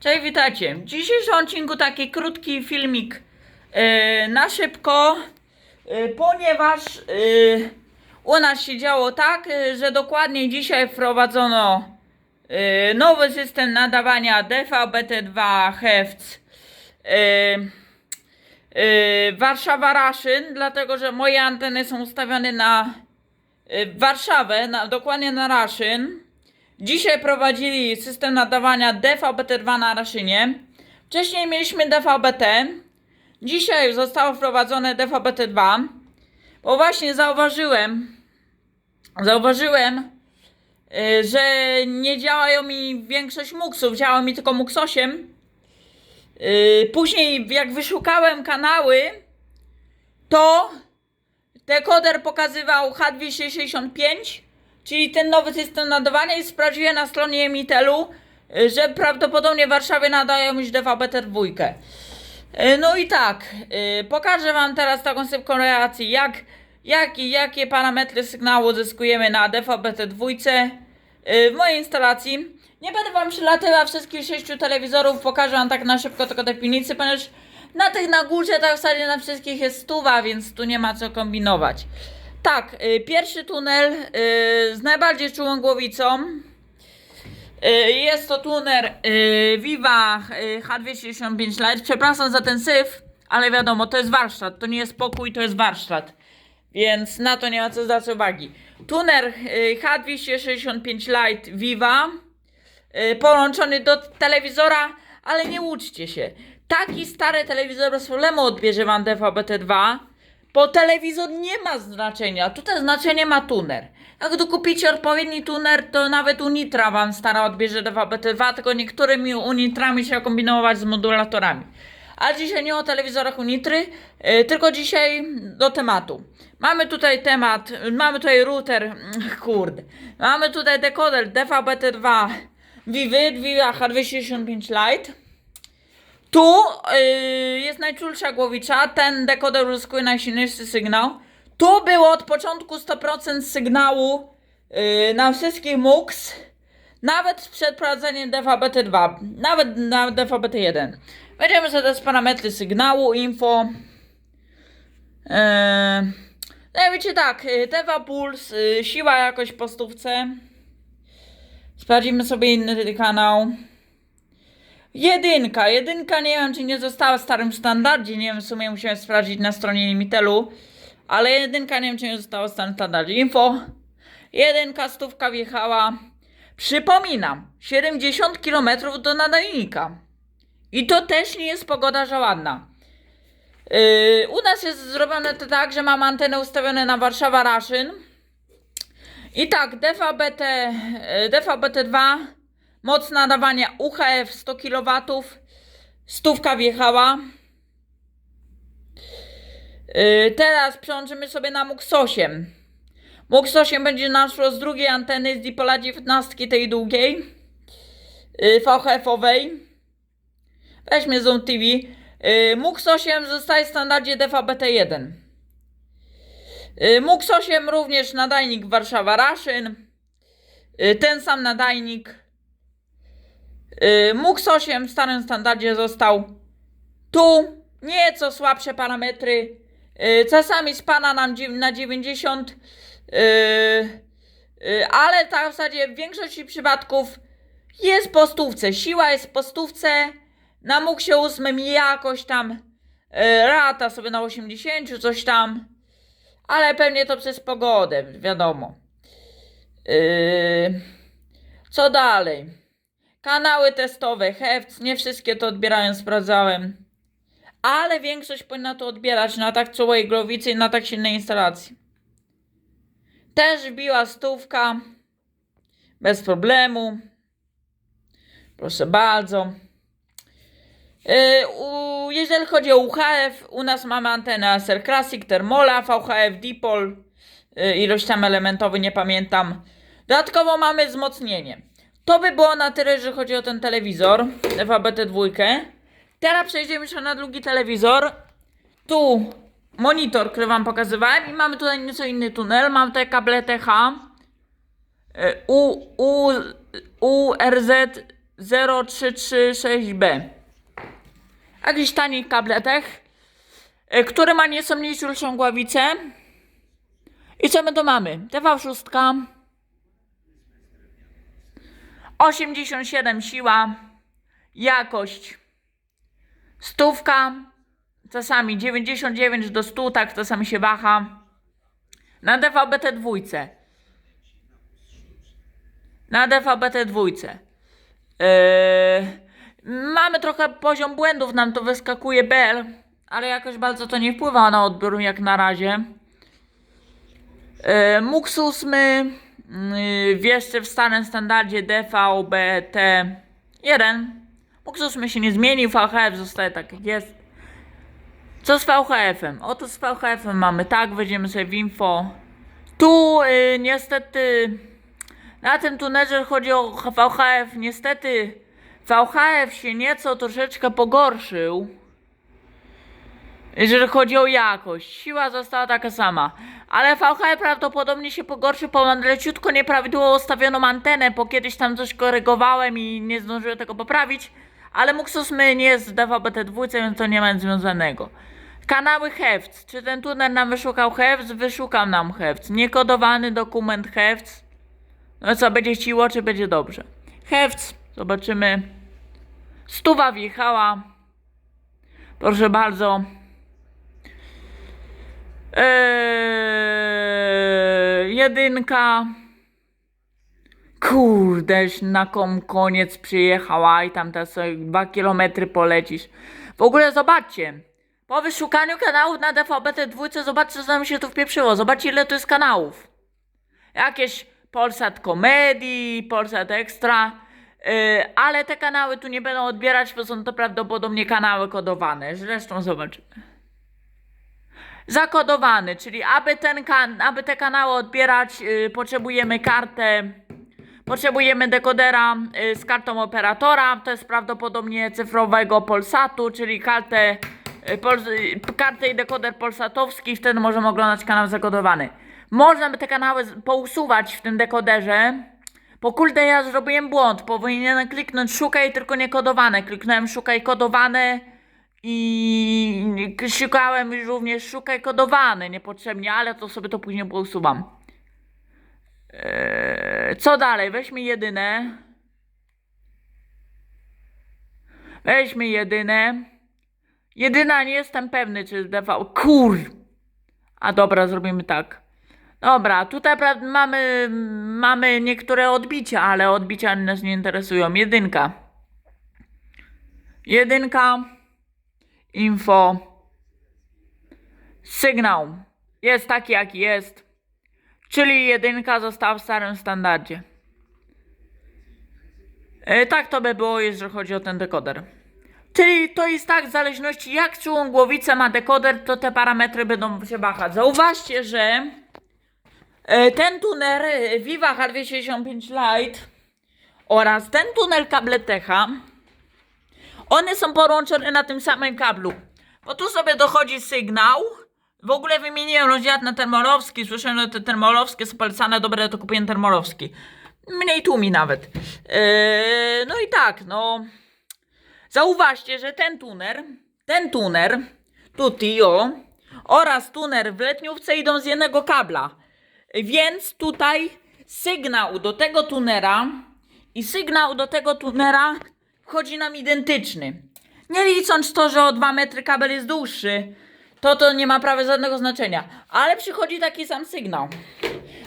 Cześć, witajcie. W dzisiejszym odcinku taki krótki filmik e, na szybko, e, ponieważ e, u nas się działo tak, e, że dokładnie dzisiaj wprowadzono e, nowy system nadawania DVB-T2 HEVC e, e, Warszawa-Raszyn, dlatego że moje anteny są ustawione na e, Warszawę, na, dokładnie na Raszyn. Dzisiaj prowadzili system nadawania DVB-T2 na Raszynie. Wcześniej mieliśmy DVB-T. Dzisiaj zostało wprowadzone DVB-T2. Bo właśnie zauważyłem, zauważyłem, y, że nie działają mi większość muksów, działa mi tylko MUX 8. Y, Później jak wyszukałem kanały, to dekoder pokazywał H265, czyli ten nowy system nadawania i sprawdziłem na stronie Emitelu, y, że prawdopodobnie w Warszawie nadają już DVB-T2. Y, No i tak, y, pokażę Wam teraz taką szybką relację, jak, jak, jakie parametry sygnału uzyskujemy na DVB-T2 y, w mojej instalacji. Nie będę Wam przylatywał wszystkich sześciu telewizorów, pokażę Wam tak na szybko tylko definicję, ponieważ na tych na górze tak w zasadzie na wszystkich jest stuwa, więc tu nie ma co kombinować. Tak, y, pierwszy tunel y, z najbardziej czułą głowicą. Y, Jest to tuner Viva y, H265 Lite. Przepraszam za ten syf, ale wiadomo, to jest warsztat. To nie jest pokój, to jest warsztat. Więc na to nie ma co zwracać uwagi. Tuner y, H265 Lite Viva połączony do telewizora, ale nie łudźcie się. Taki stary telewizor bez problemu odbierze wam DVB-T2, bo telewizor nie ma znaczenia. Tutaj znaczenie ma tuner. Jak tu kupicie odpowiedni tuner, to nawet Unitra wam stara odbierze DVB-T2, tylko niektórymi Unitrami trzeba kombinować z modulatorami. Ale dzisiaj nie o telewizorach Unitry, yy, tylko dzisiaj do tematu. Mamy tutaj temat, mamy tutaj router, mm, kurde, mamy tutaj dekoder DVB-T2 Vivy, Viva H265 Lite. Tu yy, jest najczulsza głowicza, ten dekoder uzyskuje najsilniejszy sygnał. Tu było od początku 100% sygnału yy, na wszystkich MUX, nawet przed prowadzeniem DVB-T2, nawet na DVB-T1. Będziemy sobie teraz parametry sygnału, info. Yy, no i wiecie tak, yy, TV Puls, yy, siła jakoś po stówce. Sprawdzimy sobie inny kanał. Jedynka, jedynka nie wiem czy nie została w starym standardzie, nie wiem w sumie musiałem sprawdzić na stronie Limitelu, ale jedynka nie wiem czy nie została w starym standardzie. Info, jedynka stówka wjechała, przypominam, 70 km do nadajnika i to też nie jest pogoda żaładna. Yy, u nas jest zrobione to tak, że mam antenę ustawione na Warszawa Raszyn i tak, DVB-T, yy, DVB-T2 Moc nadawania UHF 100 kW. Stówka wjechała. Yy, teraz przełączymy sobie na MUX 8. MUX 8 będzie naszło z drugiej anteny z Dipola 19 tej długiej. Yy, VHF-owej. Weźmy Zoom TV. Yy, MUX 8 zostaje w standardzie DVB-T1. Yy, MUX 8 również nadajnik Warszawa-Raszyn. Yy, ten sam nadajnik. Yy, MUX 8 w starym standardzie został tu nieco słabsze parametry. Yy, czasami spada nam na 90, yy, yy, ale tak w zasadzie w większości przypadków jest po stówce. Siła jest po stówce. Na MUXie 8 jakoś tam rata sobie na 80, coś tam. Ale pewnie to przez pogodę, wiadomo. Co dalej? Kanały testowe, HEVC, nie wszystkie to odbierają, sprawdzałem. Ale większość powinna to odbierać na tak czułej głowicy i na tak silnej instalacji. Też biła stówka. Bez problemu. Proszę bardzo. Yy, u, jeżeli chodzi o UHF, u nas mamy antenę ASR Classic, Thermola, VHF, Dipol, yy, ilość tam elementowy, nie pamiętam. Dodatkowo mamy wzmocnienie. To by było na tyle, jeżeli chodzi o ten telewizor, DVB-T2. Teraz przejdziemy jeszcze na drugi telewizor. Tu monitor, który wam pokazywałem i mamy tutaj nieco inny tunel. Mam tutaj kable TH. y, U, U, URZ 0336B. Jakiś tanich tabletek, y, który ma nieco mniejszą głowicę. I co my tu mamy? TV6, 87 siła, jakość, stówka, czasami 99 do 100, tak czasami się waha. Na DVB-T dwójce. Na DVB-T dwójce. Yy, mamy trochę poziom błędów, nam to wyskakuje bel, ale jakoś bardzo to nie wpływa na odbiór jak na razie. Yy, MUX 8 w jeszcze w starym standardzie DVB-T1. MUX 8 się nie zmienił, VHF zostaje tak jak jest. Co z VHF-em? Oto z VHF-em mamy tak, wejdziemy sobie w info. Tu y, niestety na tym tunerze chodzi o VHF. Niestety VHF się nieco troszeczkę pogorszył. Jeżeli chodzi o jakość. Siła została taka sama. Ale VHF prawdopodobnie się pogorszy, bo leciutko nieprawidłowo ustawioną antenę, bo kiedyś tam coś korygowałem i nie zdążyłem tego poprawić. Ale Muxus my nie jest w DVB-T2, więc to nie ma nic związanego. Kanały HEVC. Czy ten tuner nam wyszukał HEVC? Wyszukał nam HEVC. Niekodowany dokument HEVC. No co, będzie ciło, czy będzie dobrze? HEVC. Zobaczymy. Stuwa wjechała. Proszę bardzo. Eee, jedynka. Kurdeś, na kom koniec przyjechała i tam teraz sobie dwa kilometry polecisz. W ogóle zobaczcie. Po wyszukaniu kanałów na DVB-T2 zobaczcie, co nam się tu wpieprzyło. Zobaczcie, ile tu jest kanałów. Jakieś Polsat Comedy, Polsat Extra. Yy, ale te kanały tu nie będą odbierać, bo są to prawdopodobnie kanały kodowane. Zresztą zobaczymy zakodowany, czyli aby, ten kan- aby te kanały odbierać, y, potrzebujemy kartę, potrzebujemy dekodera y, z kartą operatora, to jest prawdopodobnie cyfrowego Polsatu, czyli kartę, y, pol- y, kartę i dekoder polsatowski, wtedy możemy oglądać kanał zakodowany. Można by te kanały pousuwać w tym dekoderze, po kurde ja zrobiłem błąd, powinienem kliknąć szukaj tylko niekodowane, kliknąłem szukaj kodowane, i szukałem również szukaj kodowany niepotrzebnie, ale to sobie to później usuwam. Eee, co dalej? Weźmy jedyne. Weźmy jedyne. Jedyna nie jestem pewny, czy DV. Kur! A dobra, zrobimy tak. Dobra, tutaj mamy, mamy niektóre odbicia, ale odbicia nas nie interesują. Jedynka. Jedynka info, sygnał jest taki, jaki jest, czyli jedynka została w starym standardzie. E, tak to by było, jeżeli chodzi o ten dekoder. Czyli to jest tak, w zależności jak czułą głowicę ma dekoder, to te parametry będą się wahać. Zauważcie, że e, ten tuner Viva H265 Lite oraz ten tunel Kabletecha one są połączone na tym samym kablu. Bo tu sobie dochodzi sygnał. W ogóle wymieniłem rozdział na termolowski. Słyszałem, że te termolowskie są polecane. Dobre, to kupiłem termolowski. Mniej tłumi nawet. Eee, no i tak, no. Zauważcie, że ten tuner, ten tuner, tutaj o, oraz tuner w letniówce idą z jednego kabla. Więc tutaj sygnał do tego tunera i sygnał do tego tunera wchodzi nam identyczny. Nie licząc to, że o 2 metry kabel jest dłuższy, to to nie ma prawie żadnego znaczenia. Ale przychodzi taki sam sygnał.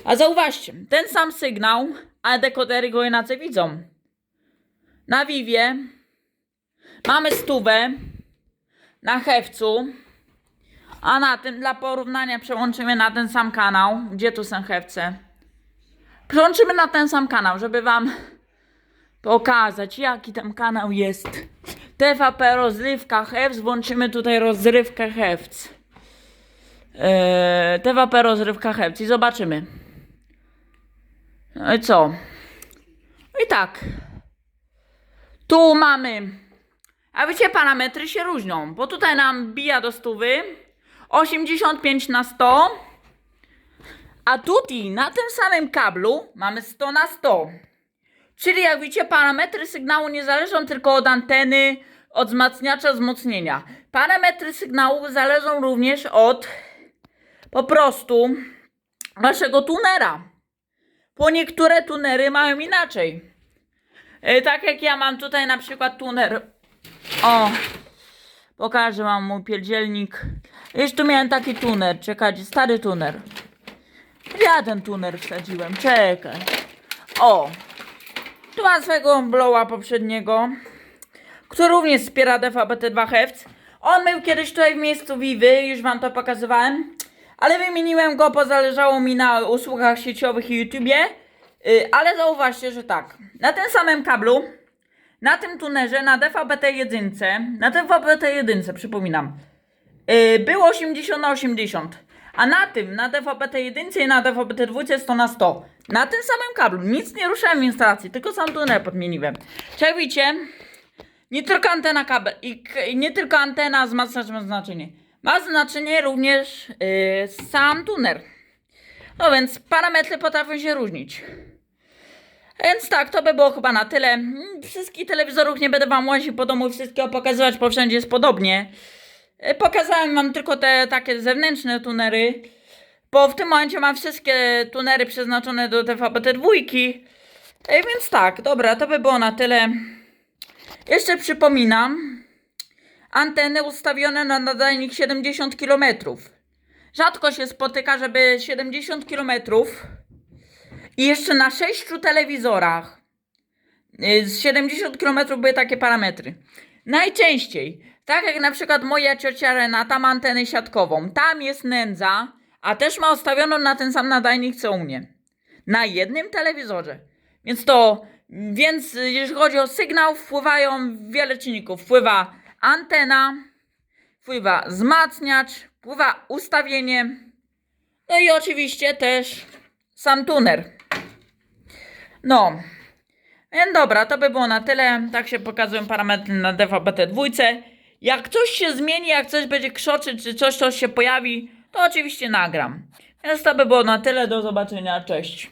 A zauważcie, ten sam sygnał, a dekodery go inaczej widzą. Na Vivie mamy stówę na Hewcu, a na tym dla porównania przełączymy na ten sam kanał. Gdzie tu są Hewce? Przełączymy na ten sam kanał, żeby wam pokazać, jaki tam kanał jest. TVP rozrywka Hewc, włączymy tutaj rozrywkę Hewc. Eee, TVP rozrywka Hewc i zobaczymy. No i co? No i tak. Tu mamy. A wiecie, parametry się różnią, bo tutaj nam bija do stówy 85 na 100, a tutaj na tym samym kablu mamy 100 na 100. Czyli jak widzicie, parametry sygnału nie zależą tylko od anteny, od wzmacniacza wzmocnienia. Parametry sygnału zależą również od po prostu waszego tunera. Bo niektóre tunery mają inaczej. E, Tak jak ja mam tutaj na przykład tuner. O, pokażę wam mój pierdzielnik. Jeszcze tu miałem taki tuner, czekajcie, stary tuner. Ja ten tuner wsadziłem, czekaj. O, tu mam swojego blowa poprzedniego, który również wspiera DVB-T2 Hz. On był kiedyś tutaj w miejscu Vivy, już wam to pokazywałem, ale wymieniłem go, bo zależało mi na usługach sieciowych i YouTubie. Yy, ale zauważcie, że tak, na tym samym kablu, na tym tunerze, na DVB-T1, na DVB-T1, przypominam, yy, było 80 na 80. A na tym, na DVB-T1 i na DVB-T2 100 na 100. Na tym samym kablu. Nic nie ruszałem w instalacji, tylko sam tuner podmieniłem. Jak widzicie, nie tylko antena kabel i i nie tylko antena wzmacniacz ma znaczenie. Ma znaczenie również yy, sam tuner. No więc parametry potrafią się różnić. Więc tak, to by było chyba na tyle. Wszystkich telewizorów nie będę wam łaził po domu, wszystkiego pokazywać, bo wszędzie jest podobnie. E, Pokazałem wam tylko te takie zewnętrzne tunery, bo w tym momencie mam wszystkie tunery przeznaczone do DVB-T2. E, Więc tak, dobra, to by było na tyle. Jeszcze przypominam, anteny ustawione na nadajnik 70 km. Rzadko się spotyka, żeby 70 km i jeszcze na 6 telewizorach y, z 70 km były takie parametry. Najczęściej, tak jak na przykład moja ciocia Renata ma antenę siatkową, tam jest nędza, a też ma ustawioną na ten sam nadajnik co u mnie. Na jednym telewizorze. Więc to, więc jeśli chodzi o sygnał, wpływają wiele czynników. Wpływa antena, wpływa wzmacniacz, wpływa ustawienie, no i oczywiście też sam tuner. No, więc dobra, to by było na tyle. Tak się pokazują parametry na DVB-T2. Jak coś się zmieni, jak coś będzie krzoczyć, czy coś, coś się pojawi, to oczywiście nagram. Więc to by było na tyle. Do zobaczenia. Cześć.